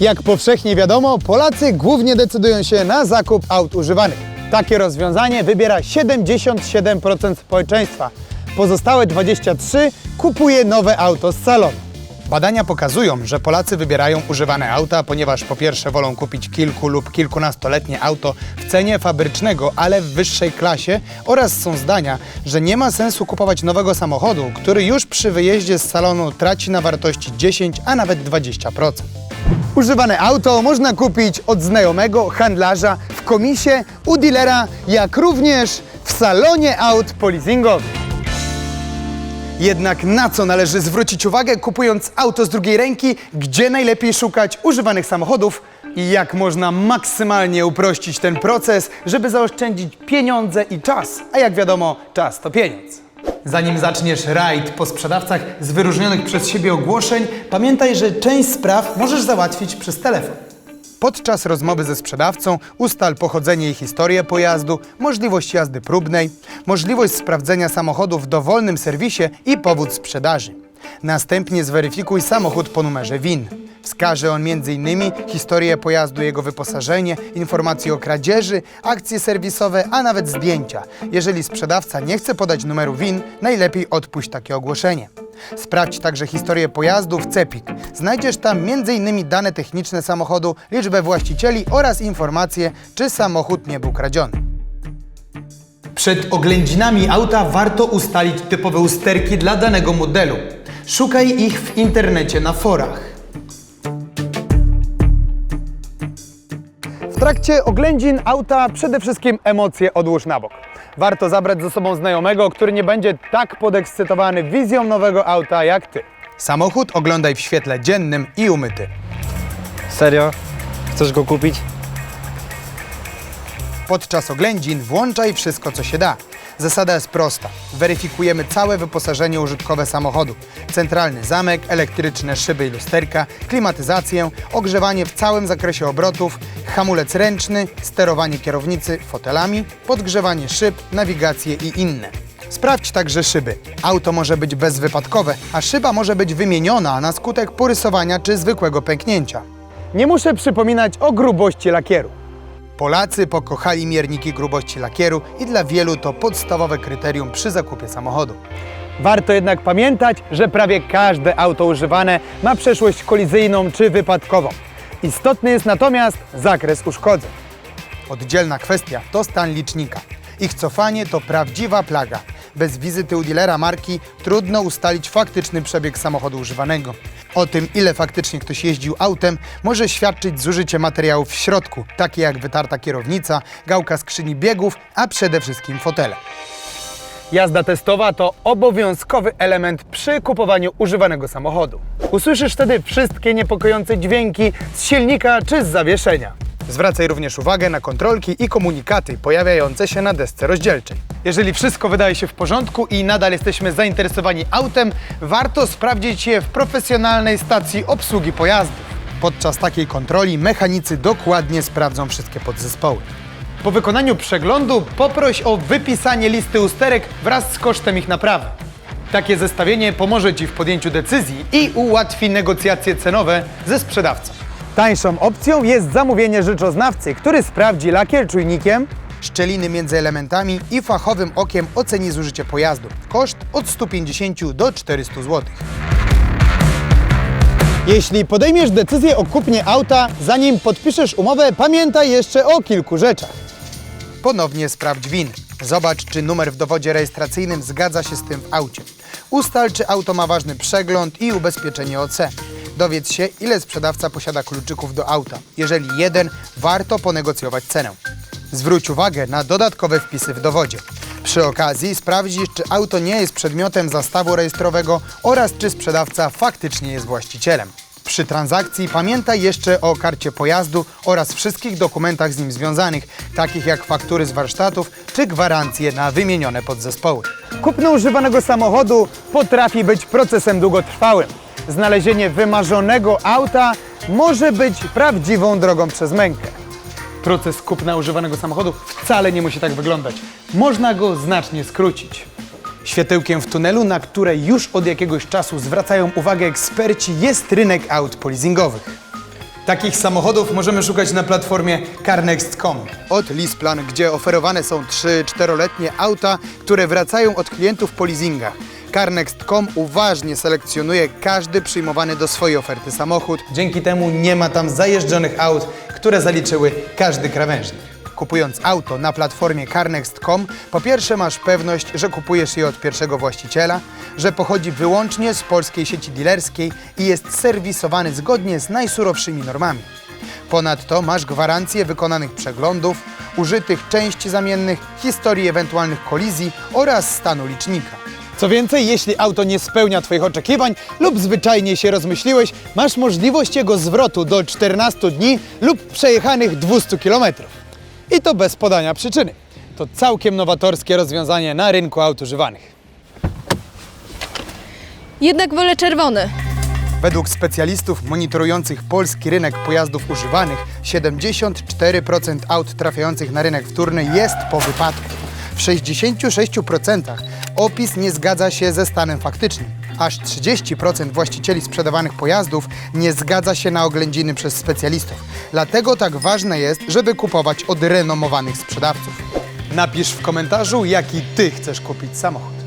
Jak powszechnie wiadomo, Polacy głównie decydują się na zakup aut używanych. Takie rozwiązanie wybiera 77% społeczeństwa. Pozostałe 23% kupuje nowe auto z salonu. Badania pokazują, że Polacy wybierają używane auta, ponieważ po pierwsze wolą kupić kilku lub kilkunastoletnie auto w cenie fabrycznego, ale w wyższej klasie oraz są zdania, że nie ma sensu kupować nowego samochodu, który już przy wyjeździe z salonu traci na wartości 10, a nawet 20%. Używane auto można kupić od znajomego handlarza w komisie, u dealera, jak również w salonie aut polizingowych. Jednak na co należy zwrócić uwagę kupując auto z drugiej ręki, gdzie najlepiej szukać używanych samochodów i jak można maksymalnie uprościć ten proces, żeby zaoszczędzić pieniądze i czas. A jak wiadomo, czas to pieniądz. Zanim zaczniesz rajd po sprzedawcach z wyróżnionych przez siebie ogłoszeń, pamiętaj, że część spraw możesz załatwić przez telefon. Podczas rozmowy ze sprzedawcą ustal pochodzenie i historię pojazdu, możliwość jazdy próbnej, możliwość sprawdzenia samochodu w dowolnym serwisie i powód sprzedaży. Następnie zweryfikuj samochód po numerze VIN. Wskaże on m.in. historię pojazdu, jego wyposażenie, informacje o kradzieży, akcje serwisowe, a nawet zdjęcia. Jeżeli sprzedawca nie chce podać numeru VIN, najlepiej odpuść takie ogłoszenie. Sprawdź także historię pojazdu w CEPIK. Znajdziesz tam m.in. dane techniczne samochodu, liczbę właścicieli oraz informacje, czy samochód nie był kradziony. Przed oględzinami auta warto ustalić typowe usterki dla danego modelu. Szukaj ich w internecie na forach. Trakcie oględzin auta przede wszystkim emocje odłóż na bok. Warto zabrać ze sobą znajomego, który nie będzie tak podekscytowany wizją nowego auta jak ty. Samochód oglądaj w świetle dziennym i umyty. Serio? Chcesz go kupić? Podczas oględzin włączaj wszystko, co się da. Zasada jest prosta. Weryfikujemy całe wyposażenie użytkowe samochodu. Centralny zamek, elektryczne szyby i lusterka, klimatyzację, ogrzewanie w całym zakresie obrotów, hamulec ręczny, sterowanie kierownicy fotelami, podgrzewanie szyb, nawigację i inne. Sprawdź także szyby. Auto może być bezwypadkowe, a szyba może być wymieniona na skutek porysowania czy zwykłego pęknięcia. Nie muszę przypominać o grubości lakieru. Polacy pokochali mierniki grubości lakieru i dla wielu to podstawowe kryterium przy zakupie samochodu. Warto jednak pamiętać, że prawie każde auto używane ma przeszłość kolizyjną czy wypadkową. Istotny jest natomiast zakres uszkodzeń. Oddzielna kwestia to stan licznika. Ich cofanie to prawdziwa plaga. Bez wizyty u dealera marki trudno ustalić faktyczny przebieg samochodu używanego. O tym, ile faktycznie ktoś jeździł autem, może świadczyć zużycie materiałów w środku, takie jak wytarta kierownica, gałka skrzyni biegów, a przede wszystkim fotele. Jazda testowa to obowiązkowy element przy kupowaniu używanego samochodu. Usłyszysz wtedy wszystkie niepokojące dźwięki z silnika czy z zawieszenia. Zwracaj również uwagę na kontrolki i komunikaty pojawiające się na desce rozdzielczej. Jeżeli wszystko wydaje się w porządku i nadal jesteśmy zainteresowani autem, warto sprawdzić je w profesjonalnej stacji obsługi pojazdów. Podczas takiej kontroli mechanicy dokładnie sprawdzą wszystkie podzespoły. Po wykonaniu przeglądu poproś o wypisanie listy usterek wraz z kosztem ich naprawy. Takie zestawienie pomoże Ci w podjęciu decyzji i ułatwi negocjacje cenowe ze sprzedawcą. Tańszą opcją jest zamówienie rzeczoznawcy, który sprawdzi lakier czujnikiem, szczeliny między elementami i fachowym okiem oceni zużycie pojazdu. Koszt od 150 do 400 zł. Jeśli podejmiesz decyzję o kupnie auta, zanim podpiszesz umowę, pamiętaj jeszcze o kilku rzeczach. Ponownie sprawdź WIN. Zobacz, czy numer w dowodzie rejestracyjnym zgadza się z tym w aucie. Ustal, czy auto ma ważny przegląd i ubezpieczenie OC. Dowiedz się, ile sprzedawca posiada kluczyków do auta. Jeżeli jeden, warto ponegocjować cenę. Zwróć uwagę na dodatkowe wpisy w dowodzie. Przy okazji sprawdzisz, czy auto nie jest przedmiotem zastawu rejestrowego oraz czy sprzedawca faktycznie jest właścicielem. Przy transakcji pamiętaj jeszcze o karcie pojazdu oraz wszystkich dokumentach z nim związanych, takich jak faktury z warsztatów czy gwarancje na wymienione podzespoły. Kupno używanego samochodu potrafi być procesem długotrwałym. Znalezienie wymarzonego auta może być prawdziwą drogą przez mękę. Proces kupna używanego samochodu wcale nie musi tak wyglądać. Można go znacznie skrócić. Światełkiem w tunelu, na które już od jakiegoś czasu zwracają uwagę eksperci, jest rynek aut polizingowych. Takich samochodów możemy szukać na platformie CarNext.com. Od Lisplan, gdzie oferowane są 3-4-letnie auta, które wracają od klientów po leasingach. CarNext.com uważnie selekcjonuje każdy przyjmowany do swojej oferty samochód. Dzięki temu nie ma tam zajeżdżonych aut, które zaliczyły każdy krawężnik. Kupując auto na platformie CarNext.com, po pierwsze masz pewność, że kupujesz je od pierwszego właściciela, że pochodzi wyłącznie z polskiej sieci dealerskiej i jest serwisowany zgodnie z najsurowszymi normami. Ponadto masz gwarancję wykonanych przeglądów, użytych części zamiennych, historii ewentualnych kolizji oraz stanu licznika. Co więcej, jeśli auto nie spełnia Twoich oczekiwań lub zwyczajnie się rozmyśliłeś, masz możliwość jego zwrotu do 14 dni lub przejechanych 200 km. I to bez podania przyczyny. To całkiem nowatorskie rozwiązanie na rynku aut używanych. Jednak wolę czerwony. Według specjalistów monitorujących polski rynek pojazdów używanych, 74% aut trafiających na rynek wtórny jest po wypadku. W 66% opis nie zgadza się ze stanem faktycznym. Aż 30% właścicieli sprzedawanych pojazdów nie zgadza się na oględziny przez specjalistów. Dlatego tak ważne jest, żeby kupować od renomowanych sprzedawców. Napisz w komentarzu, jaki ty chcesz kupić samochód.